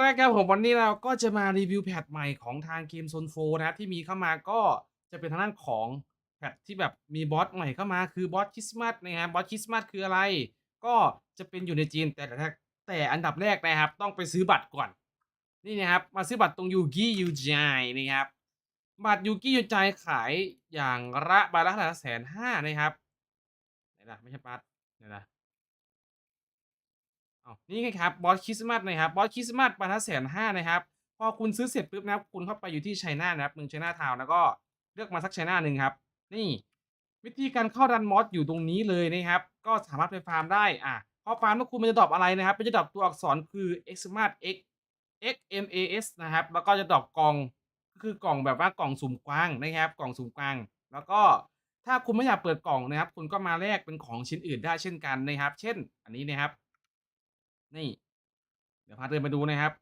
แรกครับผมวันนี้เราก็จะมารีวิวแพทใหม่ของทางเกมโซนโฟนะครับที่มีเข้ามาก็จะเป็นทางด้านของแพทที่แบบมีบอสใหม่เข้ามาคือบอสคริสต์มาสนะครับบอสคริสต์มาสคืออะไร ก็จะเป็นอยู่ในจีนแต่แต่แต่อันดับแรกนะครับ ต้องไปซื้อบัตรก่อน นี่นะครับ มาซื้อบัตรตรงยูกิยูจายนะครับบัตรยูกิยูจายขายอย่างละบละเท่าไหร่แสนห้านะครับไหนล่ะไม่ใช่บัตรไหนล่ะ อ้าวนี่ไงครับบอสคริสต์มาสนะครับบอสคริสต์มาสปาทัแสนห้านะครับ พอคุณซื้อเสร็จปุ๊บนะครับ คุณเข้าไปอยู่ที่ไชน่านะครับเมืองไชน่าทาวน์แล้วก็เลือกมาสักไชน่าหนึ่งครับ นี่ วิธีการเข้าดันมอสอยู่ตรงนี้เลยนะครับ ก็สามารถไปฟาร์มได้อะพอฟาร์มแล้วคุณมันจะดรอปอะไรนะครับมันจะดรอปตัวอักษรคือ x m a t x x m a s นะครับ แล้วก็จะดรอปกล่องก็คือกล่องแบบว่ากล่องสุ่มกว้างนะครับ กล่องสุ่มกว้าง แล้วก็ถ้าคุณไม่อยากเปิดกล่องนะครับ คุณก็มาแลกเป็นของชิ้นอื่นได้เช่นกันนะครับ เช่น อันนี้นะครับ นี่ เดี๋ยวพาเดินไปดูนะครับ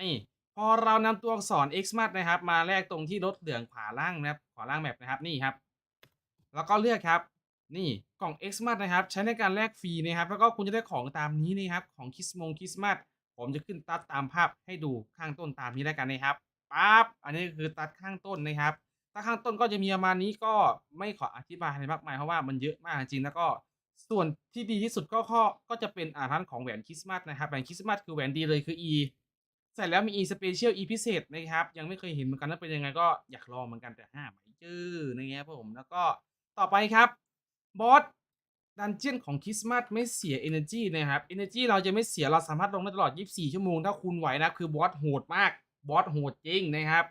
นี่พอเรานำตัวอักษร x m a t นะครับ มาแลกตรงที่รถเหลืองขวาล่างนะครับขวาล่างแมปนะครับนี่ครับ แล้วก็เลือกครับ นี่กล่อง x m a t นะครับ ใช้ในการแลกฟรีนะครับ แล้วก็คุณจะได้ของตามนี้นะครับ ของคริสมงคริสมาสผมจะขึ้นตัดตามภาพให้ดูข้างต้นตามนี้แล้วกันนะครับปั๊บอันนี้คือตัดข้างต้นนะครับ ถ้าข้างต้นก็จะมีประมาณนี้ก็ไม่ขออธิบายอะไรมากมายเพราะว่ามันเยอะมากจริงแล้วก็ ส่วนที่ดีที่สุดก็ข้อก็จะเป็นอ่าร้านของแหวนคริสต์มาสนะครับแหวนคริสต์มาสคือแหวนดีเลยคือ E ใส่แล้วมี E Special E พิเศษนะครับ ยังไม่เคยเห็นเหมือนกันว่าเป็นยังไงก็อยากลองเหมือนกันแต่ห้าไม่เจอนะครับผมแล้วก็ต่อไปครับบอสดันเจียนของคริสต์มาสไม่เสีย Energy นะครับ Energy เราจะไม่เสียเราสามารถลงได้ตลอด 24 ชั่วโมง ถ้าคุณไหวนะคือบอสโหดมากบอสโหดจริงนะครับ